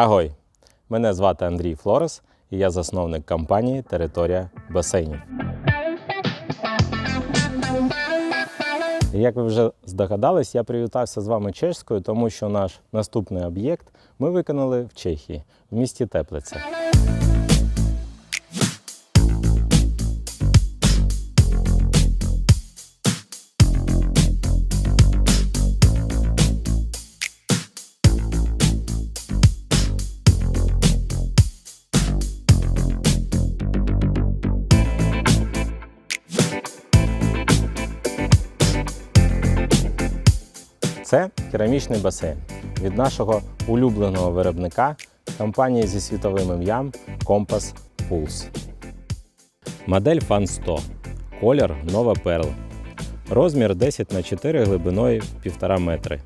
Агой! Мене звати Андрій Флорес і я засновник компанії Територія басейнів. Як ви вже здогадались, я привітався з вами чеською, тому що наш наступний об'єкт ми виконали в Чехії, в місті Теплиця. Це керамічний басейн від нашого улюбленого виробника компанії зі світовим ім'ям Compass Pulse. Модель Fan 100. Колір Nova Pearl. Розмір 10 на 4 глибиною 1,5 метри.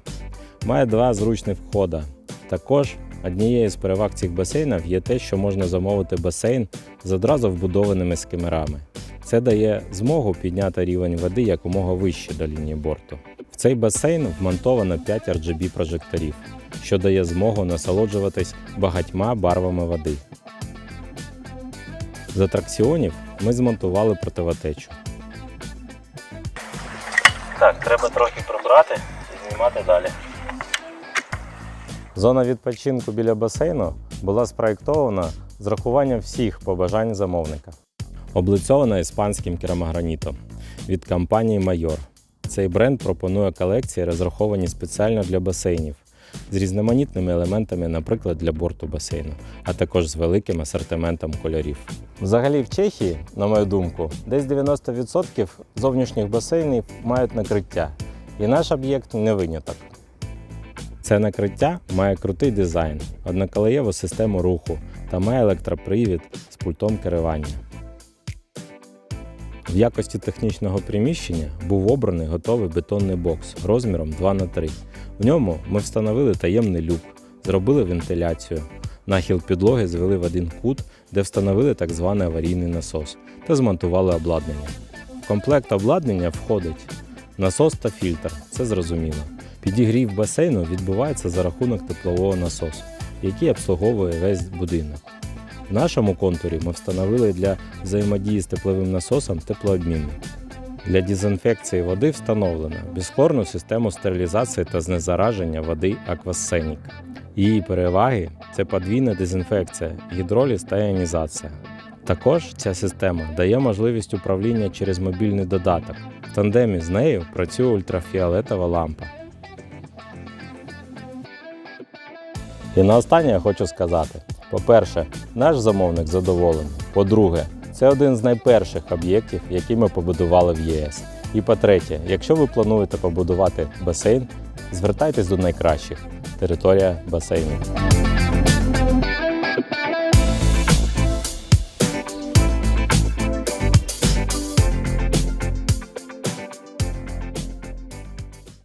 Має два зручних входа. Також однією з переваг цих басейнів є те, що можна замовити басейн з одразу вбудованими скимерами. Це дає змогу підняти рівень води якомога вище до лінії борту. Цей басейн вмонтовано 5 RGB прожекторів, що дає змогу насолоджуватись багатьма барвами води. З атракціонів ми змонтували противотечу. Так, треба трохи прибрати і знімати далі. Зона відпочинку біля басейну була спроєктована з рахуванням всіх побажань замовника. Облицьована іспанським керамогранітом від компанії Майор. Цей бренд пропонує колекції, розраховані спеціально для басейнів з різноманітними елементами, наприклад, для борту басейну, а також з великим асортиментом кольорів. Взагалі, в Чехії, на мою думку, десь 90% зовнішніх басейнів мають накриття, і наш об'єкт не виняток. Це накриття має крутий дизайн, одноколеєву систему руху та має електропривід з пультом керування. В якості технічного приміщення був обраний готовий бетонний бокс розміром 2 на 3 В ньому ми встановили таємний люк, зробили вентиляцію. Нахил підлоги звели в один кут, де встановили так званий аварійний насос та змонтували обладнання. В комплект обладнання входить насос та фільтр, це зрозуміло. Підігрів басейну відбувається за рахунок теплового насосу, який обслуговує весь будинок. Нашому контурі ми встановили для взаємодії з тепловим насосом теплообмінник. Для дезінфекції води встановлено безхлорну систему стерилізації та знезараження води Аквасценік. Її переваги це подвійна дезінфекція, гідроліз та іонізація. Також ця система дає можливість управління через мобільний додаток. В тандемі з нею працює ультрафіолетова лампа. І наостаннє я хочу сказати: по-перше, наш замовник задоволений. По-друге, це один з найперших об'єктів, які ми побудували в ЄС. І по-третє, якщо ви плануєте побудувати басейн, звертайтесь до найкращих територія басейнів.